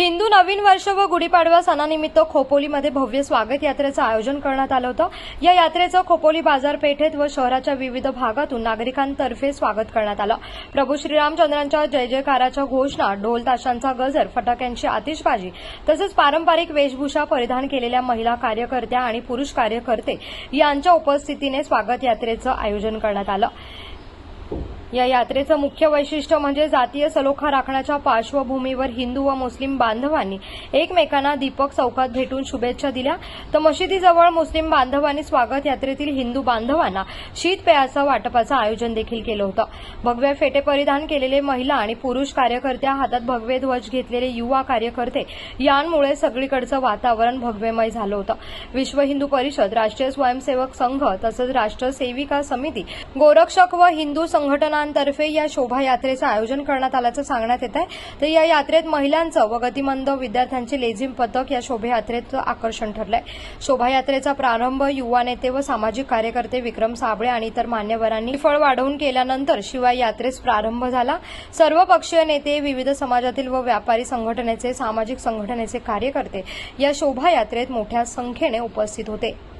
हिंदू नवीन वर्ष व गुढीपाडवा सणानिमित्त खोपोलीमध्ये भव्य स्वागत यात्रेचं आयोजन करण्यात आलं होतं. या यात्रेचं खोपोली बाजारपेठेत व शहराच्या विविध भागातून नागरिकांतर्फे स्वागत करण्यात आलं. प्रभू श्रीरामचंद्रांच्या जय जयकाराच्या घोषणा ढोल ताशांचा गजर फटाक्यांची आतिषबाजी तसंच पारंपरिक वेशभूषा परिधान केलेल्या महिला कार्यकर्त्या आणि पुरुष कार्यकर्ते यांच्या उपस्थितीने स्वागत यात्रेचं आयोजन करण्यात आलं. या यात्रेचं मुख्य वैशिष्ट्य म्हणजे जातीय सलोखा राखण्याच्या पार्श्वभूमीवर हिंदू व मुस्लिम बांधवांनी एकमेकांना दीपक चौकात भेटून शुभेच्छा दिल्या. तर मशिदीजवळ मुस्लिम बांधवांनी स्वागत यात्रेतील हिंदू बांधवांना शीत पेयाचं वाटपाचं आयोजन देखील केलं होतं. भगवे फेटे परिधान केलेले महिला आणि पुरुष कार्यकर्त्या हातात भगवे ध्वज घेतलेले युवा कार्यकर्ते यांमुळे सगळीकडचं वातावरण भगवेमय झालं होतं. विश्व हिंदू परिषद राष्ट्रीय स्वयंसेवक संघ तसंच राष्ट्र सेविका समिती गोरक्षक व हिंदू संघटना संघटनांतर्फे या शोभायात्रेचं आयोजन करण्यात आल्याचं सांगण्यात येत आहे तर या यात्रेत महिलांचं व गतिमंद विद्यार्थ्यांचे लेझिम पथक या शोभायात्रेचं आकर्षण ठरलंय. शोभायात्रेचा प्रारंभ युवा नेते व सामाजिक कार्यकर्ते विक्रम साबळे आणि इतर मान्यवरांनी फळ वाढवून केल्यानंतर शिवाय यात्रेस प्रारंभ झाला. सर्व पक्षीय नेते विविध समाजातील व व्यापारी संघटनेचे सामाजिक संघटनेचे कार्यकर्ते या शोभायात्रेत मोठ्या संख्येने उपस्थित होते.